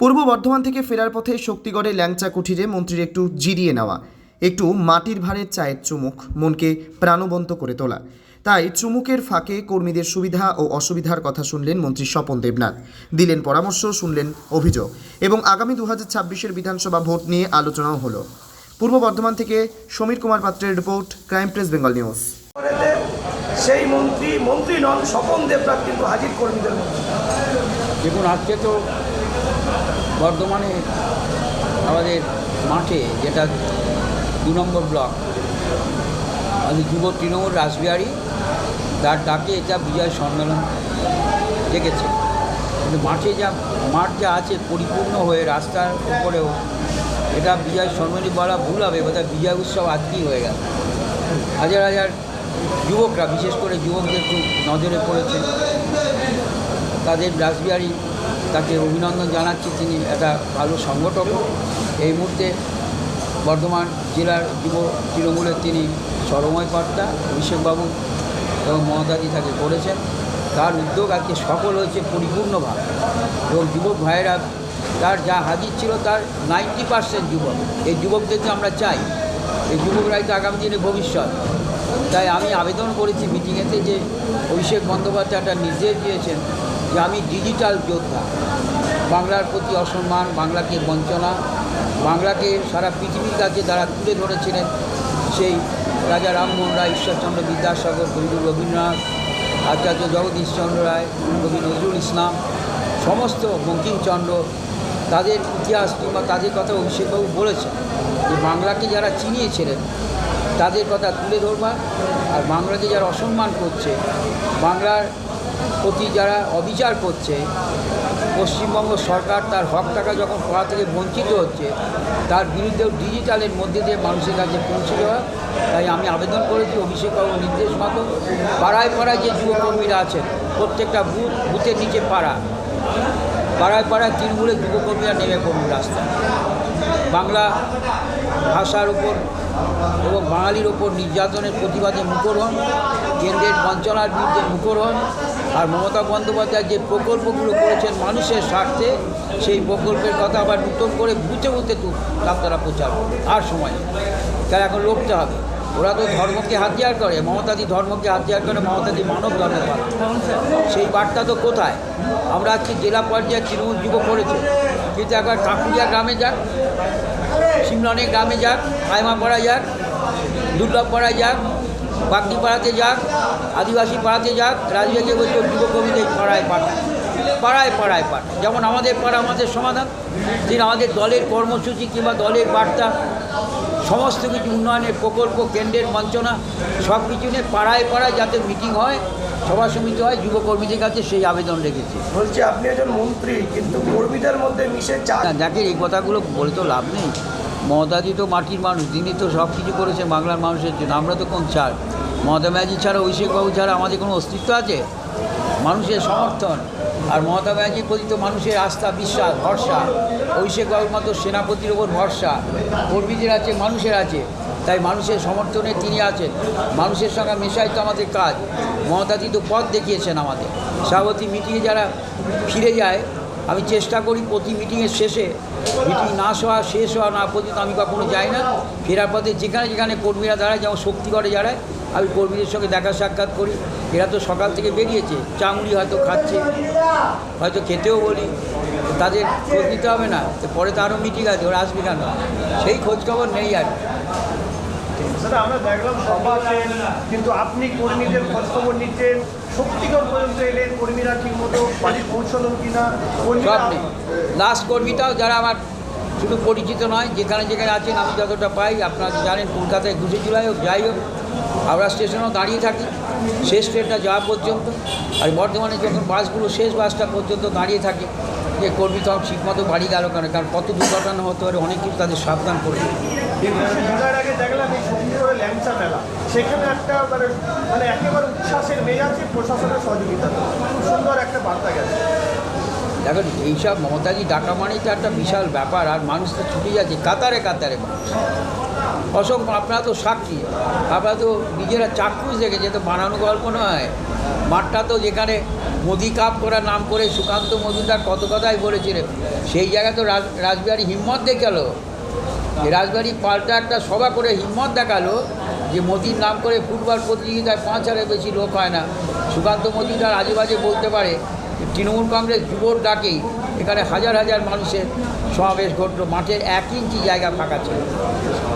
পূর্ব বর্ধমান থেকে ফেরার পথে শক্তিগড়ে ল্যাংচা কুঠিরে মন্ত্রীর একটু জিরিয়ে নেওয়া একটু মাটির ভাঁড়ের চায়ের চুমুক মনকে প্রাণবন্ত করে তোলা। তাই চুমুকের ফাঁকে কর্মীদের সুবিধা ও অসুবিধার কথা শুনলেন মন্ত্রী স্বপন দেবনাথ। দিলেন পরামর্শ শুনলেন অভিযোগ এবং আগামী দু হাজার ছাব্বিশের বিধানসভা ভোট নিয়ে আলোচনাও হলো। পূর্ব বর্ধমান থেকে সমীর কুমার পাত্রের report crime press Bengal news. সেই মন্ত্রী মন্ত্রী নন স্বপন দেবনাথ কিন্তু হাজির কর্মীদের দেখুন আজকে তো বর্ধমানে আমাদের মাঠে যেটা দু নম্বর ব্লক, আমাদের যুব তৃণমূল রাসবিহারী, তার ডাকে এটা বিজয় সম্মেলন ডেকেছে। কিন্তু মাঠে যা, মাঠ যা আছে পরিপূর্ণ হয়ে রাস্তার উপরেও এটা বিজয় সম্মেলনী বলা ভুল হবে, বোধহয় বিজয় উৎসব আজকেই হয়ে গেল। হাজার হাজার যুবকরা, বিশেষ করে যুবকদের খুব নজরে পড়েছে। তাদের রাসবিহারী তাকে অভিনন্দন জানাচ্ছি তিনি একটা ভালো সংগঠক। এই মুহূর্তে বর্ধমান জেলার যুব তৃণমূলের তিনি সরময় কর্তা অভিষেকবাবু এবং মমতাদি তাকে করেছেন। তার উদ্যোগ আজকে সফল হয়েছে পরিপূর্ণভাবে এবং যুবক ভাইয়েরা, তার যা হাজির ছিল তার নাইনটি পার্সেন্ট যুবক। এই যুবকদেরকে আমরা চাই, এই যুবকরাই তো আগামী দিনে ভবিষ্যৎ। তাই আমি আবেদন করেছি মিটিংয়েতে যে অভিষেক বন্দ্যোপাধ্যায় একটা নির্দেশ দিয়েছেন যে আমি ডিজিটাল যোদ্ধা। বাংলার প্রতি অসম্মান, বাংলাকে বঞ্চনা, বাংলাকে সারা পৃথিবীর কাছে তারা তুলে ধরেছিলেন সেই রাজা রামমোহন রায়, ঈশ্বরচন্দ্র বিদ্যাসাগর কবি রবীন্দ্রনাথ, আচার্য জগদীশচন্দ্র রায় কবি নজরুল ইসলাম, সমস্ত বঙ্কিমচন্দ্র, তাদের ইতিহাস কিংবা তাদের কথা অভিষেকবাবু বলেছেন যে বাংলাকে যারা চিনিয়েছিলেন, তাদের কথা তুলে ধরবার আর বাংলাকে যারা অসম্মান করছে, বাংলার প্রতি যারা অবিচার করছে, পশ্চিমবঙ্গ সরকার তার হক টাকা যখন পাওয়া থেকে বঞ্চিত হচ্ছে, তার বিরুদ্ধেও ডিজিটালের মধ্যে দিয়ে মানুষের কাছে পৌঁছে দেওয়া। তাই আমি আবেদন করেছি অভিষেকবাবুর নির্দেশ মতো। পাড়ায় পাড়ায় যে যুবকর্মীরা আছেন, প্রত্যেকটা বুথ, বুথের নিচে পাড়া। পাড়ায় পাড়ায় তৃণমূলের যুবকর্মীরা নেমে পড়ুন রাস্তায় বাংলা ভাষার উপর এবং বাঙালির ওপর নির্যাতনের প্রতিবাদে মুখর হন। কেন্দ্রের বঞ্চনার বিরুদ্ধে মুখর হন। আর মমতা বন্দ্যোপাধ্যায় যে প্রকল্পগুলো করেছেন মানুষের স্বার্থে, সেই প্রকল্পের কথা আবার নতুন করে বুঝে বুঝতে তো আপনারা প্রচার আর সময়। তাই এখন লড়তে হবে। ওরা তো ধর্মকে হাতিয়ার করে। মমতাদি ধর্মকে হাতিয়ার করে, মমতাদি মানব ধর্ম সেই বার্তা তো কোথায়? আমরা আজকে জেলা পর্যায়ে তৃণমূল যুব করেছে। কিন্তু একবার কাকুরিয়া গ্রামে যাক, সিমলনের গ্রামে যাক পায়মাপাড়া যাক দুর্লভপাড়া যাক বাগদিপাড়াতে যাক আদিবাসী পাড়াতে যাক রাজবাগে বলছে যুব কবিদের পাড়ায় পাঠায় পাড়ায় পাড়ায় পাঠায় যেমন আমাদের পাড়া আমাদের সমাধান তিনি আমাদের দলের কর্মসূচি কিংবা দলের বার্তা সমস্ত কিছু উন্নয়নের প্রকল্প কেন্দ্রের বঞ্চনা সব কিছু নিয়ে পাড়ায় পাড়ায় যাতে মিটিং হয় সভা সমিতি হয় যুবকর্মীদের কাছে সেই আবেদন রেখেছি। বলছি আপনি একজন মন্ত্রী কিন্তু কর্মীদের মধ্যে মিশে চা না দেখেন এই কথাগুলো বলে তো লাভ নেই। মমতাদি তো মাটির মানুষ, তিনি তো সব কিছু করেছেন বাংলার মানুষের জন্য। আমরা তো কোন ছাড় মমতা ব্যানার্জি ছাড়া, অভিষেকবাবু ছাড়া আমাদের কোনো অস্তিত্ব আছে? মানুষের সমর্থন। আর মমতা ব্যানার্জির প্রতি তো মানুষের আস্থা, বিশ্বাস, ভরসা। অভিষেকবাবুর মতো সেনাপতির ওপর ভরসা। কর্মীদের আছে, মানুষের আছে। তাই মানুষের সমর্থনে তিনি আছেন। মানুষের সঙ্গে মেশাই তো আমাদের কাজ। মমতাদি তো পথ দেখিয়েছেন আমাদের। সভাপতি মিটিংয়ে যারা ফিরে যায়, আমি চেষ্টা করি প্রতি মিটিংয়ের শেষে মিটিং না হওয়া শেষ হওয়া না পর্যন্ত আমি কখনো যাই না। ফেরার পথে যেখানে যেখানে কর্মীরা দাঁড়ায়, যেমন শক্তি করে যারায় আমি কর্মীদের সঙ্গে দেখা সাক্ষাৎ করি। এরা তো সকাল থেকে বেরিয়েছে চামড়ি হয়তো খাচ্ছে, হয়তো খেতেও বলি। তাদের খোঁজ নিতে হবে না পরে তো আরও মিটিং আছে, ওরা আসবে কেন? সেই খোঁজখবর নেই আর। আমরা দেখলাম কিন্তু আপনি কর্মীদের খোঁজখবর নিচ্ছেন, শক্তিগড় পর্যন্ত এলেন, কর্মীরা ঠিকমতো পৌঁছলো কিনা সব নেই। লাস্ট কর্মীটাও যারা আমার শুধু পরিচিত নয় যেখানে যেখানে আছেন আমি যতটা পাই আপনারা জানেন কলকাতায় ঘুষে জুলাই হোক যাই হোক হাওড়া স্টেশনেও দাঁড়িয়ে থাকি শেষ ট্রেনটা যাওয়া পর্যন্ত আর বর্ধমানে যখন বাসগুলো শেষ বাসটা পর্যন্ত দাঁড়িয়ে থাকে যে কর্মী তখন ঠিকমতো বাড়ি গেল কেন? কারণ কত দুর্ঘটনা হতে পারে অনেক কিছু তাদের সাবধান করে দিই। বিদায়ের আগে দেখলাম এই শক্তিগড়ের ল্যাংচা সেখানে একটা মানে মানে একেবারে উচ্ছ্বাসের মেয়ে প্রশাসনের সহযোগিতা খুব সুন্দর একটা বার্তা গেছে দেখুন এইসব মমতাজি ডাকা মানেই তো একটা বিশাল ব্যাপার আর মানুষ তো ছুটে যাচ্ছে। কাতারে কাতারে মানুষ। অসংখ্য আপনারা তো সাক্ষী। আপনারা তো নিজেরা চাক্ষুষ দেখেছে তো বানানো গল্প নয়। মাঠটা তো যেখানে মোদি কাপ করার নাম করে সুকান্ত মজুমদার কত কথাই বলেছিলেন, সেই জায়গায় তো রাজ রাজবিহারী হিম্মত দেখাল। রাজবাড়ি পাল্টা একটা সভা করে হিম্মত দেখাল যে মোদির নাম করে ফুটবল প্রতিযোগিতায় পাঁচ হাজারের বেশি লোক হয় না। সুকান্ত মজুমদার আজে বাজে বলতে পারে তৃণমূল কংগ্রেস যুবর ডাকেই এখানে হাজার হাজার মানুষের সমাবেশ ঘটলো, মাঠের এক ইঞ্চি জায়গা ফাঁকা ছিল।